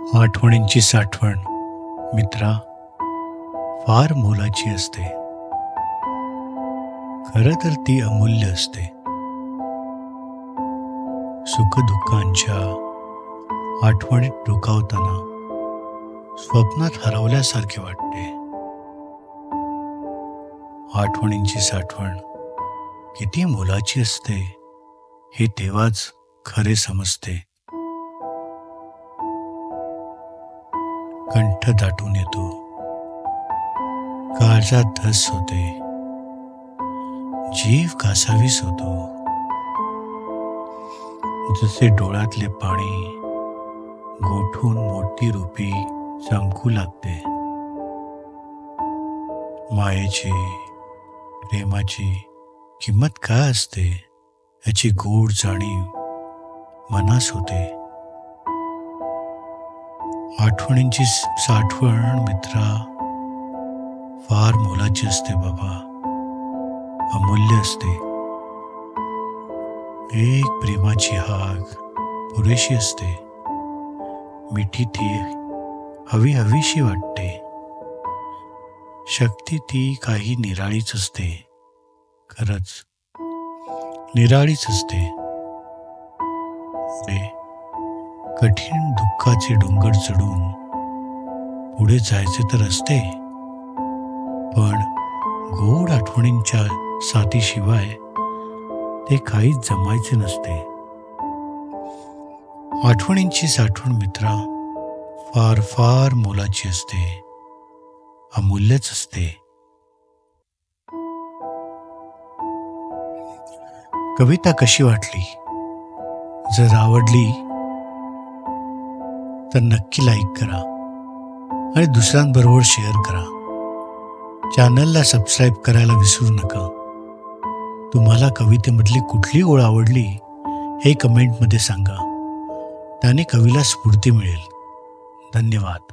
आठवणींची साठवण. मित्रा फार मोलाची असते. खरं तर ती अमूल्य असते. सुखदुःखांच्या आठवणीत डोकावताना स्वप्नात हरवल्यासारखे वाटते. आठवणींची साठवण किती मोलाची असते हे तेव्हाच खरे समजते. कंठ दाटून येतो. काळजात धस होते. जीव कासावीस होतो. जसे डोळ्यातले पाणी गोठून मोठी रूपी चमकू लागते. मायेची प्रेमाची किंमत काय असते? याची गोड जाणीव मनास होते. आठवणींची साठवण मित्रा फार मोलाची असते बाबा. अमूल्य असते. एक प्रेमाची हाक पुरेशी असते. मिठी ती हवी हवीशी वाटते. शक्ती ती काही निराळीच असते. खरंच. निराळीच असते. कठीण दुःखाचे डोंगर चढून पुढे जायचे तर असते. पण गोड आठवणींच्या साथीशिवाय ते काहीच जमायचे नसते. आठवणींची साठवण मित्रा फार फार मोलाची असते. अमूल्यच असते. कविता कशी वाटली? जर आवडली तर नक्की लाईक करा. आणि दुसऱ्यांबरोबर शेअर करा. चॅनलला सबस्क्राईब करायला विसरू नका. तुम्हाला कवितेमधली कुठली ओळ आवडली हे कमेंटमध्ये सांगा. त्याने कवीला स्फूर्ती मिळेल. धन्यवाद.